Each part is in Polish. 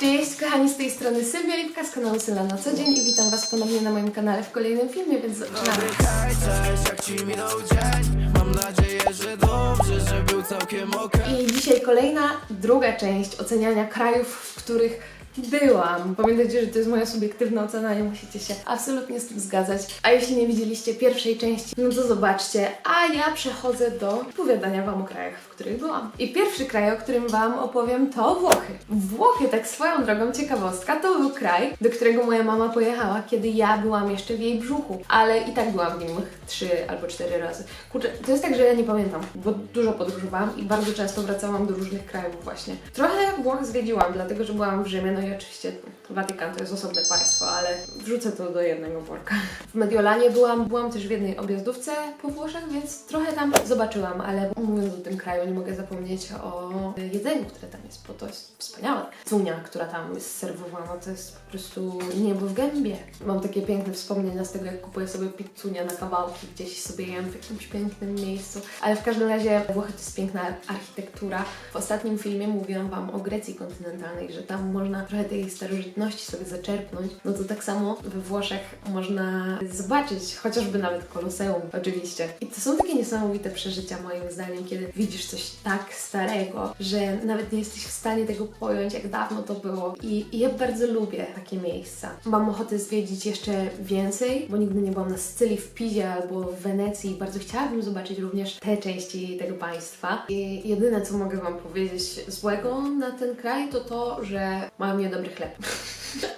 Cześć kochani, z tej strony Sylwia Lipka z kanału Syla na co dzień i witam Was ponownie na moim kanale w kolejnym filmie, więc zaczynamy. I dzisiaj kolejna, druga część oceniania krajów, w których byłam. Pamiętajcie, że to jest moja subiektywna ocena, nie musicie się absolutnie z tym zgadzać. A jeśli nie widzieliście pierwszej części, no to zobaczcie. A ja przechodzę do opowiadania Wam o krajach, w których byłam. I pierwszy kraj, o którym Wam opowiem, to Włochy. Włochy, tak swoją drogą ciekawostka, to był kraj, do którego moja mama pojechała, kiedy ja byłam jeszcze w jej brzuchu. Ale i tak byłam w nim trzy albo cztery razy. Kurczę, to jest tak, że ja nie pamiętam, bo dużo podróżowałam i bardzo często wracałam do różnych krajów właśnie. Trochę Włoch zwiedziłam, dlatego że byłam w Rzymie, no i oczywiście Watykan to jest osobne państwo, ale wrzucę to do jednego worka. W Mediolanie byłam, byłam też w jednej objazdówce po Włoszech, więc trochę tam zobaczyłam, ale mówiąc o tym kraju, nie mogę zapomnieć o jedzeniu, które tam jest, bo to jest. Cunia, która tam jest serwowana, to jest po prostu niebo w gębie. Mam takie piękne wspomnienia z tego, jak kupuję sobie pizzunia na kawałki, gdzieś sobie jem w jakimś pięknym miejscu. Ale w każdym razie Włochy to jest piękna architektura. W ostatnim filmie mówiłam Wam o Grecji kontynentalnej, że tam można trochę tej starożytności sobie zaczerpnąć. No to tak samo we Włoszech można zobaczyć, chociażby nawet Koloseum, oczywiście. I to są takie niesamowite przeżycia moim zdaniem, kiedy widzisz coś tak starego, że nawet nie jesteś w stanie tego pojąć, jak dawno to było. I, i ja bardzo lubię takie miejsca. Mam ochotę zwiedzić jeszcze więcej, bo nigdy nie byłam na Sycylii, w Pizie albo w Wenecji. Bardzo chciałabym zobaczyć również te części tego państwa. I jedyne, co mogę Wam powiedzieć złego na ten kraj, to to, że mają niedobry chleb.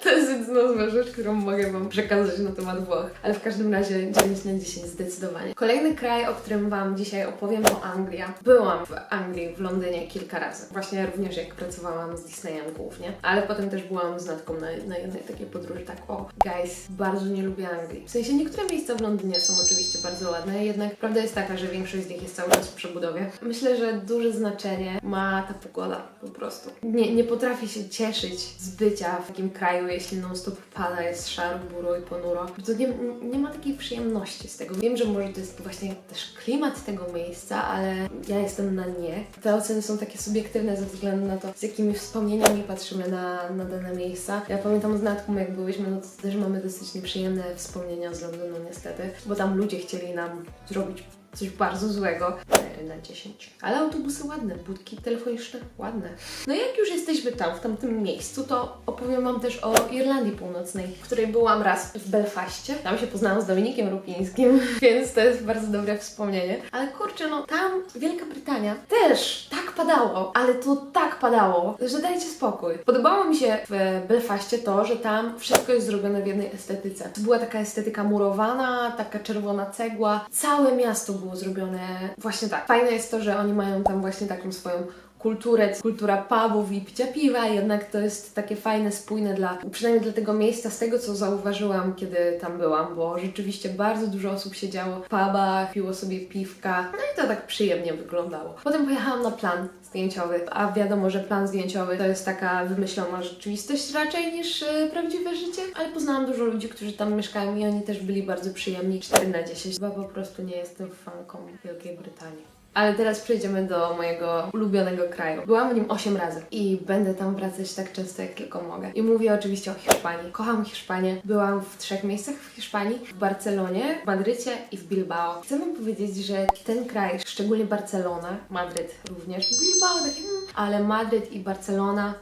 To jest jedyna rzecz, którą mogę Wam przekazać na temat Włoch. Ale w każdym razie 9 na 10 zdecydowanie. Kolejny kraj, o którym Wam dzisiaj opowiem, to Anglia. Byłam w Anglii, w Londynie kilka razy. Właśnie również jak pracowałam z Disneyem głównie. Ale potem też byłam z Natką na, na jednej takiej podróży. Tak, o, guys, bardzo nie lubię Anglii. W sensie niektóre miejsca w Londynie są oczywiście bardzo ładne, jednak prawda jest taka, że większość z nich jest cały czas w przebudowie. Myślę, że duże znaczenie ma ta pogoda po prostu. Nie, nie potrafię się cieszyć z bycia w takim kraju, jeśli non-stop pada, jest szaro, buro i ponuro. To nie, nie ma takiej przyjemności z tego. Wiem, że może to jest właśnie też klimat tego miejsca, ale ja jestem na nie. Te oceny są takie subiektywne ze względu na to, z jakimi wspomnieniami patrzymy na, na dane miejsca. Ja pamiętam z Natką, jak byliśmy, no to też mamy dosyć nieprzyjemne wspomnienia z Londynu niestety, bo tam ludzie chcieli nam zrobić coś bardzo złego. 4 na 10. Ale autobusy ładne, budki telefoniczne ładne. No jak już jesteśmy tam, w tamtym miejscu, to opowiem Wam też o Irlandii Północnej, w której byłam raz w Belfaście. Tam się poznałam z Dominikiem Rupińskim, więc to jest bardzo dobre wspomnienie. Ale kurczę, no tam Wielka Brytania też padało, ale to tak padało, że dajcie spokój. Podobało mi się w Belfaście to, że tam wszystko jest zrobione w jednej estetyce. Była taka estetyka murowana, taka czerwona cegła. Całe miasto było zrobione właśnie tak. Fajne jest to, że oni mają tam właśnie taką swoją kulturę, kultura pubów i picia piwa, jednak to jest takie fajne, spójne dla, przynajmniej dla tego miejsca, z tego co zauważyłam, kiedy tam byłam, bo rzeczywiście bardzo dużo osób siedziało w pubach, piło sobie piwka, no i to tak przyjemnie wyglądało. Potem pojechałam na plan zdjęciowy, a wiadomo, że plan zdjęciowy to jest taka wymyślona rzeczywistość raczej niż e, prawdziwe życie, ale poznałam dużo ludzi, którzy tam mieszkają i oni też byli bardzo przyjemni. 4 na 10, bo po prostu nie jestem fanką Wielkiej Brytanii. Ale teraz przejdziemy do mojego ulubionego kraju. Byłam w nim 8 razy i będę tam wracać tak często, jak tylko mogę. I mówię oczywiście o Hiszpanii. Kocham Hiszpanię. Byłam w trzech miejscach w Hiszpanii. W Barcelonie, w Madrycie i w Bilbao. Chcę wam powiedzieć, że ten kraj, szczególnie Barcelona, Madryt również, Bilbao, takie, mm, ale Madryt i Barcelona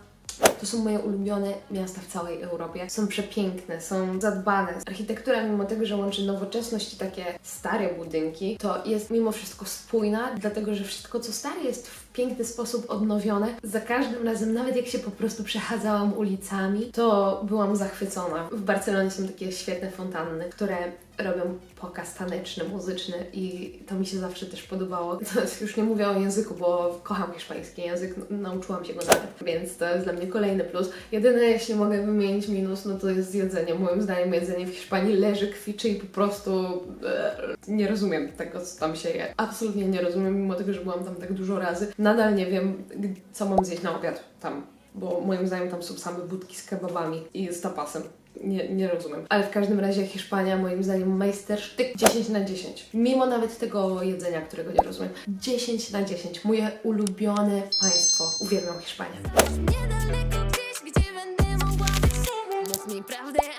to są moje ulubione miasta w całej Europie. Są przepiękne, są zadbane. Architektura, mimo tego, że łączy nowoczesność i takie stare budynki, to jest mimo wszystko spójna, dlatego że wszystko, co stare, jest w piękny sposób odnowione. Za każdym razem, nawet jak się po prostu przechadzałam ulicami, to byłam zachwycona. W Barcelonie są takie świetne fontanny, które robią pokaz taneczny, muzyczny i to mi się zawsze też podobało. To już nie mówię o języku, bo kocham hiszpański język, nauczyłam się go nawet, więc to jest dla mnie kolejny plus. Jedyne, jeśli mogę wymienić minus, no to jest jedzenie. Moim zdaniem jedzenie w Hiszpanii leży, kwiczy i po prostu e, nie rozumiem tego, co tam się je. Absolutnie nie rozumiem, mimo tego, że byłam tam tak dużo razy. Nadal nie wiem, co mam zjeść na obiad tam, bo moim zdaniem tam są same budki z kebabami i z tapasem. Nie, nie rozumiem. Ale w każdym razie Hiszpania, moim zdaniem, majstersztyk 10 na 10. Mimo nawet tego jedzenia, którego nie rozumiem. 10 na 10. Moje ulubione państwo. Uwielbiam Hiszpanię. Niedaleko gdzieś, gdzie będę mogła być sobą. Mów mi prawdę.